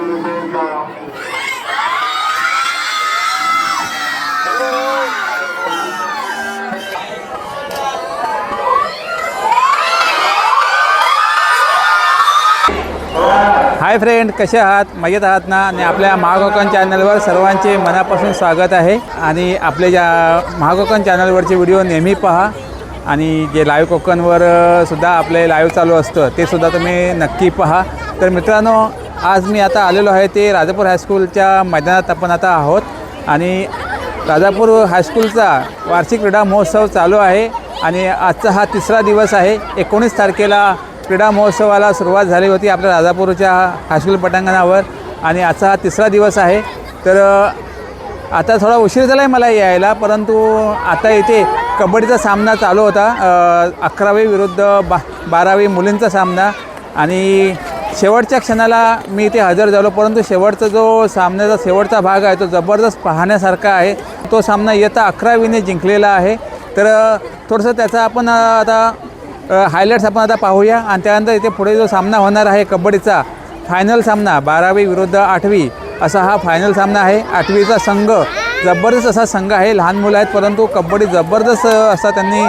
Hi friend कसे आहात? मजेत आहात ना? आणि आपल्या महागोकन चॅनलवर सर्वांचे मनापासून स्वागत आहे. आणि आपले ज्या महागोकन चॅनलवरचे व्हिडिओ नेहमी पहा. आणि जे लाईव्ह कोकणवर सुद्धा आपले लाईव्ह चालू असतं ते सुद्धा तुम्ही नक्की पहा. तर मित्रांनो आज मी आता आलेलो आहे ते राजापूर हायस्कूलच्या मैदानात आपण आता आहोत. आणि राजापूर हायस्कूलचा वार्षिक क्रीडा महोत्सव चालू आहे. आणि आजचा हा तिसरा दिवस आहे. एकोणीस तारखेला क्रीडा महोत्सवाला सुरुवात झाली होती आपल्या राजापूरच्या हायस्कूल पटांगणावर. आणि आजचा हा तिसरा दिवस आहे. तर आता थोडा उशीर झाला आहे मला यायला परंतु आता इथे कबड्डीचा सामना चालू होता. अकरावी विरुद्ध बा बारावी मुलींचा सामना. आणि शेवटच्या क्षणाला मी इथे हजर झालो परंतु शेवटचा जो सामन्याचा शेवटचा भाग आहे तो जबरदस्त पाहण्यासारखा आहे. तो सामना येता अकरावीने जिंकलेला आहे. तर थोडंसं त्याचा आपण आता हायलाईट्स आपण आता पाहूया. आणि त्यानंतर इथे पुढे जो सामना होणार आहे कबड्डीचा फायनल सामना बारावी विरुद्ध आठवी असा हा फायनल सामना आहे. आठवीचा संघ जबरदस्त असा संघ आहे. लहान मुलं आहेत परंतु कबड्डी जबरदस्त असा त्यांनी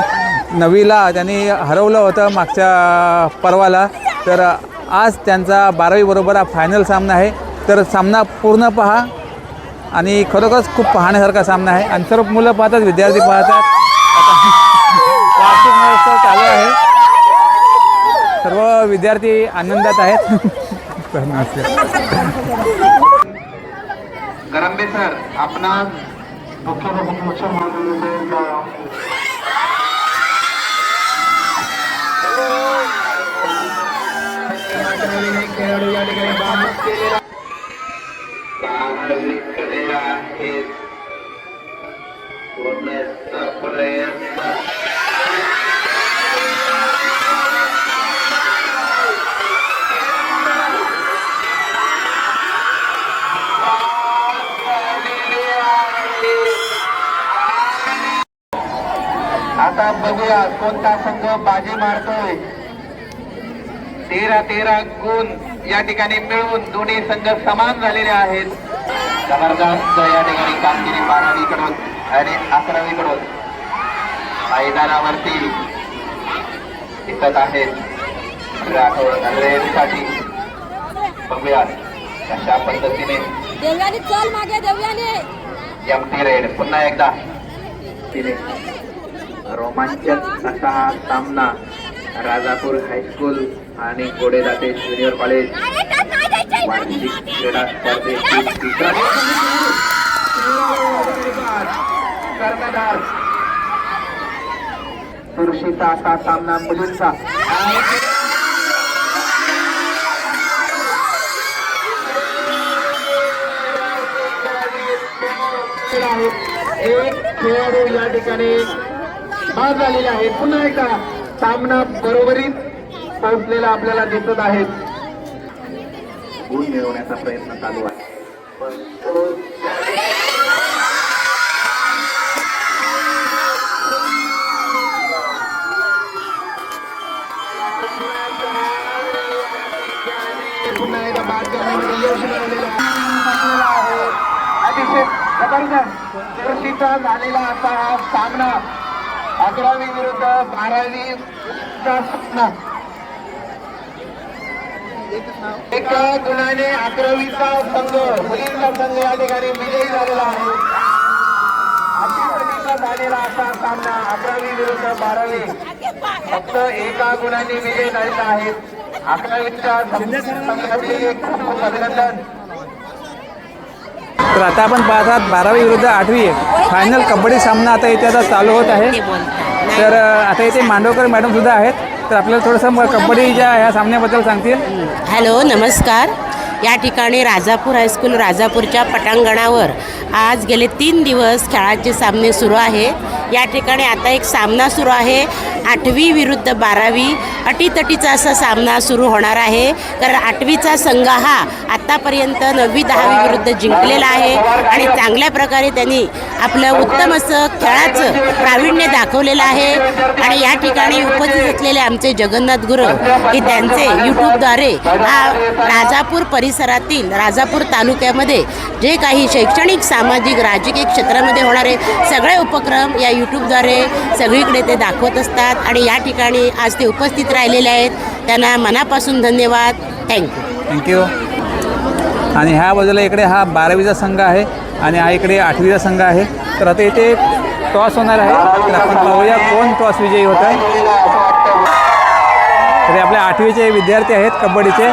नवीला त्यांनी हरवलं होतं मागच्या पर्वाला. तर आज त्यांचा बारावीबरोबर हा फायनल सामना आहे. तर सामना पूर्ण पहा. आणि खरोखरच खूप पाहण्यासारखा सामना आहे. आणि सर्व मुलं पाहतात विद्यार्थी पाहतात. वार्षिक महोत्सव चालू आहे. सर्व विद्यार्थी आनंदात आहेत. गरंबे सर आपणास मुख्य मुख्य खेळाडू या ठिकाणी बामत केलेला केलेला आहे प्रयत्न आता बघूया कोणता संघ बाजी मारतोय. तेरा तेरा गुण. या ठिकाणी मिळून दोन्ही संघ समान झालेले आहेत. जबरदस्त या ठिकाणी कामगिरी बारावी कडून आणि अकरावी कडून. मैदानावरती दिसत आहेत. साठी बघूया कशा पद्धतीने देवयानी चल मागे देवयानी. एमटी रेड पुन्हा एकदा. तिने रोमांचक असा हा सामना राजापूर हायस्कूल आणि घोडे जाते ज्युनियर कॉलेज. वार्षिक क्रीडा स्पर्धेची तिसरा कर्णधार चुरशीचा असा सामना मुलींचा. एक खेळाडू या ठिकाणी बाद झालेले आहे. पुन्हा एकदा सामना बरोबरीत पोहोचलेला आपल्याला दिसत आहे गुण मिळवण्याचा प्रयत्न चालू आहे. पण तो पुन्हा एकदा बाद करण्यामध्ये यश मिळवलेलं आहे. अतिशय जबरदस्त झालेला असा हा सामना. अकरावी विरुद्ध बारावी एका गुणाने अकरावीचा संघ. मुलींचा संघ या ठिकाणी विजयी झालेला आहे. झालेला असा सामना अकरावी विरुद्ध बारावी. फक्त एका गुणाने विजय झालेला आहे. अकरावीच्या संघाचे खूप खूप अभिनंदन. तर आता आपण पाहत आहात बारावी विरुद्ध आठवी फायनल कबड्डी सामना आता इथे आता चालू होत आहे. तर आता इथे मांडवकर मॅडम सुद्धा आहेत. तर आपल्याला थोडंसं म- कबड्डीच्या ह्या सामन्याबद्दल सांगतील. हॅलो नमस्कार. या ठिकाणी राजापूर हायस्कूल राजापूरच्या पटांगणावर आज गेले तीन दिवस खेळाचे सामने सुरू आहे या ठिकाणी आता एक सामना सुरू आहे. आठवी विरुद्ध बारावी अटीतटीचा असा सामना सुरू होणार आहे. कारण आठवीचा संघ हा आत्तापर्यंत नववी दहावी विरुद्ध जिंकलेला आहे. आणि चांगल्या प्रकारे त्यांनी आपलं उत्तम असं खेळाचं प्रावीण्य दाखवलेलं आहे. आणि या ठिकाणी उपस्थित असलेले आमचे जगन्नाथ गुरु हे त्यांचे यूट्यूबद्वारे हा राजापूर परिसरातील राजापूर तालुक्यामध्ये जे काही शैक्षणिक सामाजिक राजकीय क्षेत्रामध्ये होणारे सगळे उपक्रम या यूट्यूबद्वारे सगळीकडे ते दाखवत असतात. आणि या ठिकाणी आज ते उपस्थित राहिलेले आहेत. त्यांना मनापासून धन्यवाद. थँक्यू थँक्यू आणि ह्या बाजूला इकडे हा बारावीचा संघ आहे आणि हा इकडे आठवीचा संघ आहे. तर आता इथे टॉस होणार आहे. तर आपण पाहूया कोण टॉस विजयी होत आहे. तर आपले आठवीचे विद्यार्थी आहेत कबड्डीचे.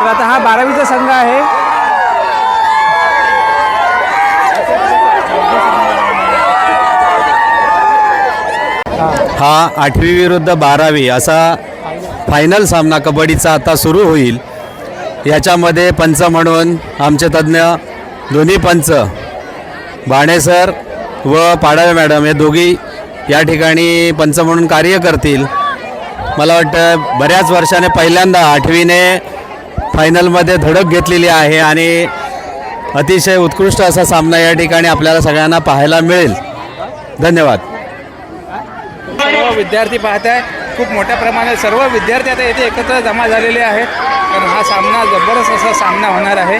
तर आता हा बारावीचा संघ आहे. हा आठवी विरुद्ध बारावी असा फायनल सामना कबड्डीचा आता सुरू होईल. याच्यामध्ये पंच म्हणून आमचे तज्ज्ञ दोन्ही पंच बाणे सर व पाडावे मॅडम हे दोघी या ठिकाणी पंच म्हणून कार्य करतील. मला वाटतं बऱ्याच वर्षाने पहिल्यांदा आठवीने फायनलमध्ये धडक घेतलेली आहे आणि अतिशय उत्कृष्ट असा सामना या ठिकाणी आपल्याला सगळ्यांना पाहायला मिळेल. धन्यवाद. विद्यार्थी पाहत आहे. खूप मोठ्या प्रमाणात सर्व विद्यार्थी आता येथे एकत्र जमा झालेले आहेत. कारण हा सामना जबरदस्त असा सामना होणार आहे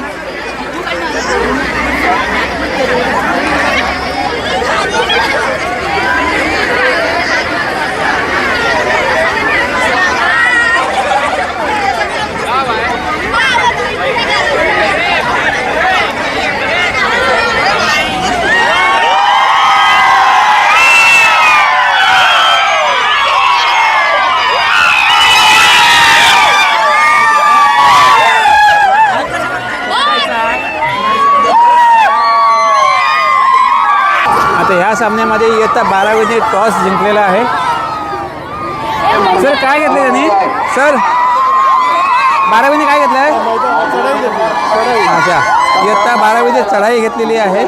आता ह्या सामन्यामध्ये इयत्ता बारावीने टॉस जिंकलेला आहे. सर काय घेतलं त्यांनी? सर बारावीने काय घेतलं आहे अच्छा इयत्ता बारावीने चढाई घेतलेली आहे.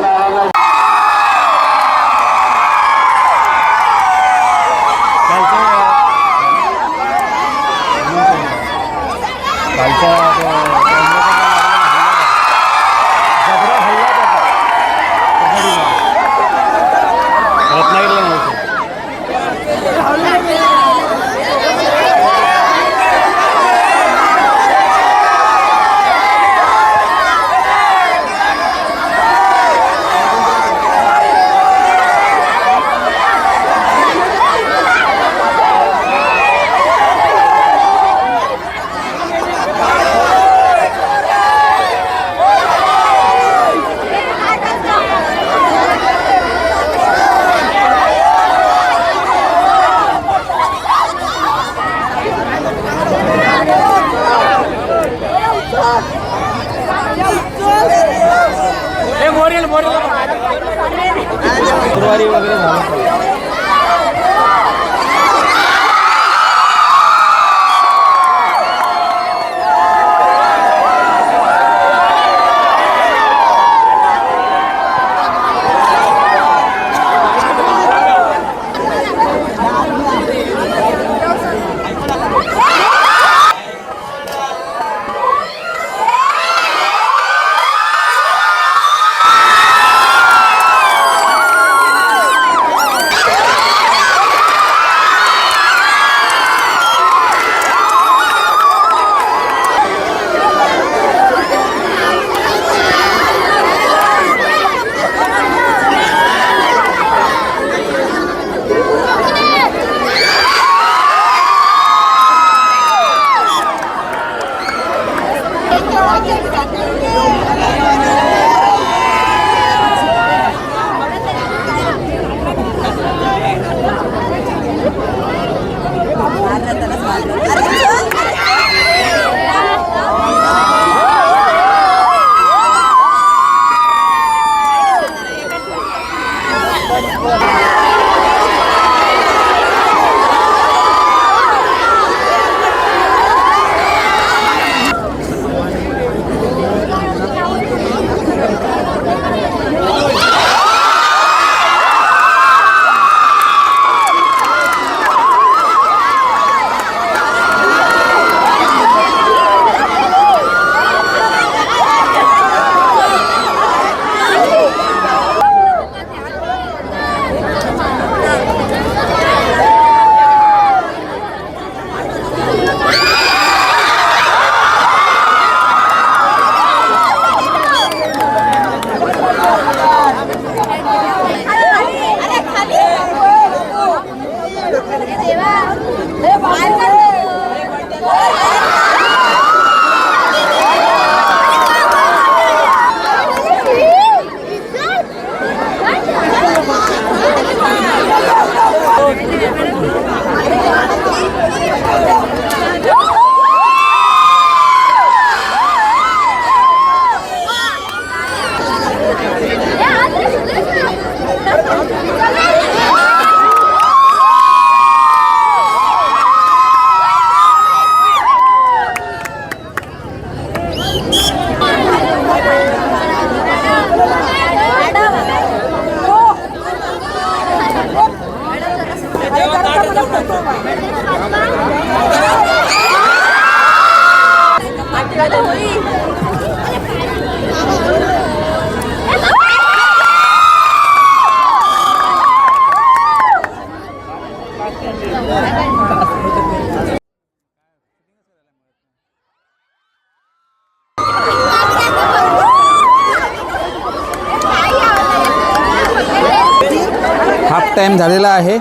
टाईम झालेला आहे.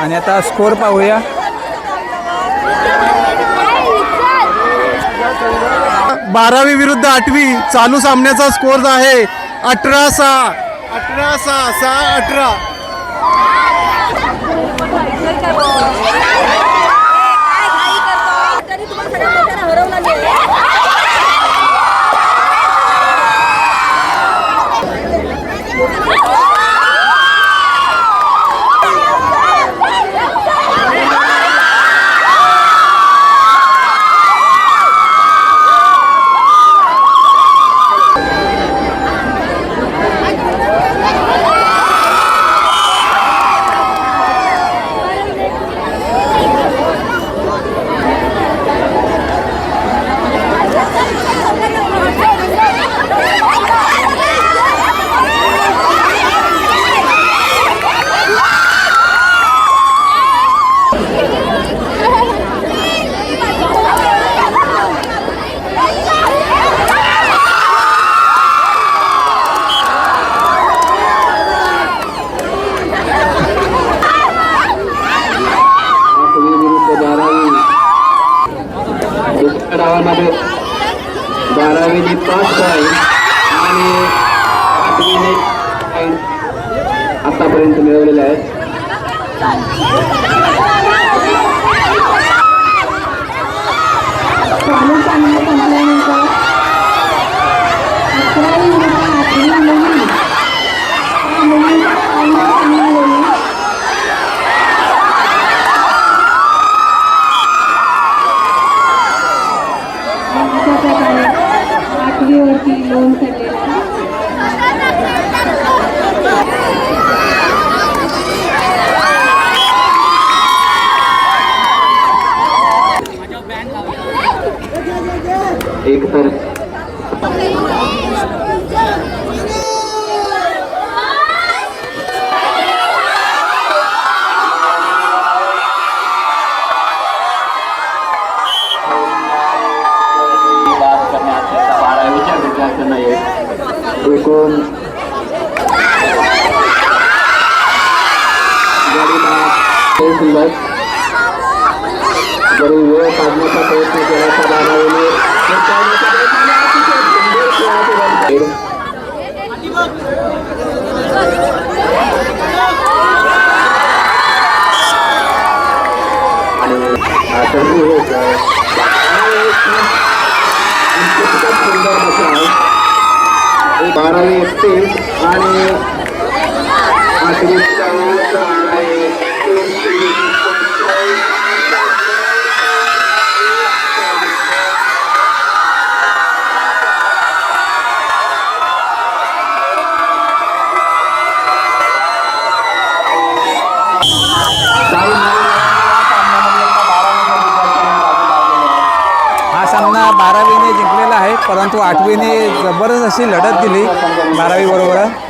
आणि आता स्कोअर पाहूया. बारावी विरुद्ध आठवी चालू सामन्याचा स्कोर आहे. अठरा सहा अठरा सहा सहा अठरा. एक तर बारावीच्या विद्यार्थ्यांना एक एकूण गरीब जरी वेळ काढण्याचा प्रयत्न केला तर बारावीने बारावी प्रयत्न आणि परंतु आठवीने जबरदस्त अशी लढत दिली बारावीबरोबर